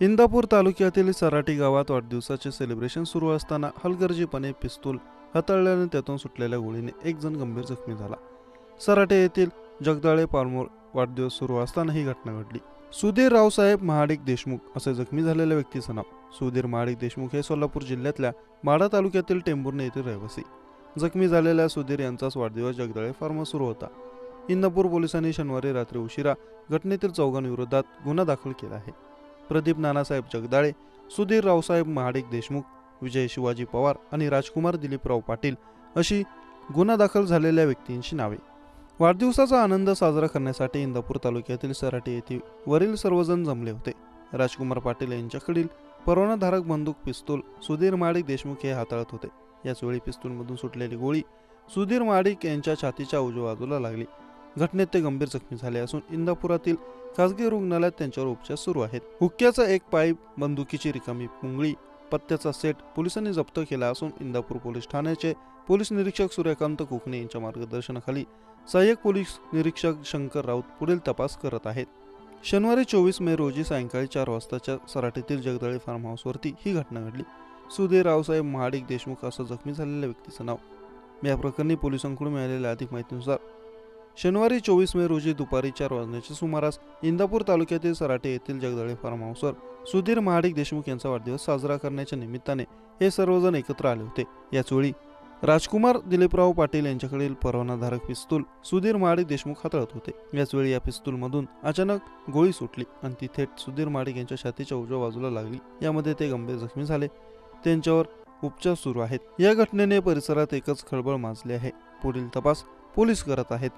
इंदापूर तालुक्यातील सराटी गावात वाढदिवसाचे सेलिब्रेशन सुरू असताना हलगर्जीपणे पिस्तूल हाताळल्याने त्यातून सुटलेल्या गोळीने एक जण गंभीर जखमी झाला. सराटे येथील जगदाळे पारमोर वाढदिवस सुरू असताना ही घटना घडली. सुधीर रावसाहेब महाडिक देशमुख असे जखमी झालेल्या व्यक्तीचं नाव सुधीर महाडिक देशमुख हे सोलापूर जिल्ह्यातल्या माढा तालुक्यातील टेंभुर्णे येथील रहिवासी. जखमी झालेल्या सुधीर यांचाच वाढदिवस जगदाळे फार्म सुरू होता. इंदापूर पोलिसांनी शनिवारी रात्री उशिरा घटनेतील चौघांविरोधात गुन्हा दाखल केला आहे. प्रदीप नानासाहेब जगदाळे सुधीर रावसाहेब महाडिक देशमुख विजय शिवाजी पवार आणि राजकुमार दिलीपराव पाटील अशी गुन्हा दाखल झालेल्या व्यक्तींची नावे. वाढदिवसाचा आनंद साजरा करण्यासाठी इंदापूर तालुक्यातील सराटी येथे वरील सर्वजण जमले होते. राजकुमार पाटील यांच्याकडील परवानाधारक बंदूक पिस्तूल सुधीर माडिक देशमुख हे हाताळत होते. याचवेळी पिस्तूलमधून सुटलेली गोळी सुधीर महाडिक यांच्या छातीच्या उजव्या बाजूला लागली. घटनेत ते गंभीर जखमी झाले असून इंदापुरातील खासगी रुग्णालयात त्यांच्यावर उपचार सुरू आहेत. हुक्क्याचा एक पाईप बंदुकीची रिकामी पुंगळी पत्त्याचा सेट पोलिसांनी जप्त केला असून इंदापूर पोलीस ठाण्याचे पोलीस निरीक्षक सूर्यकांत कोकणे यांच्या मार्गदर्शनाखाली सहाय्यक पोलीस निरीक्षक शंकर राऊत पुढील तपास करत आहेत. शनिवारी चोवीस मे रोजी सायंकाळी चार वाजताच्या सराटीतील जगदळे फार्म हाऊसवरती ही घटना घडली. सुधीर रावसाहेब महाडिक देशमुख असं जखमी झालेल्या व्यक्तीचं नाव. या प्रकरणी पोलिसांकडून मिळालेल्या अधिक माहितीनुसार शनिवारी चोवीस मे रोजी दुपारी चार वाजण्याच्या सुमारास इंदापूर तालुक्यातील सराटे येथील जगदळे फार्म हाऊसवर सुधीर महाडिक देशमुख यांचा वाढदिवस साजरा करण्याच्या निमित्ताने हे सर्वजण एकत्र आले होते. याचवेळी राजकुमार दिलीपराव पाटील यांच्याकडील परवानाधारक पिस्तूल सुधीर महाडिक देशमुख हाताळत होते. याचवेळी या पिस्तूलमधून अचानक गोळी सुटली आणि ती थेट सुधीर महाडिक यांच्या छातीच्या उजव्या बाजूला लागली. यामध्ये ते गंभीर जखमी झाले. त्यांच्यावर उपचार सुरू आहेत. या घटनेने परिसरात एकच खळबळ माजली आहे. पुढील तपास पोलीस करत आहेत.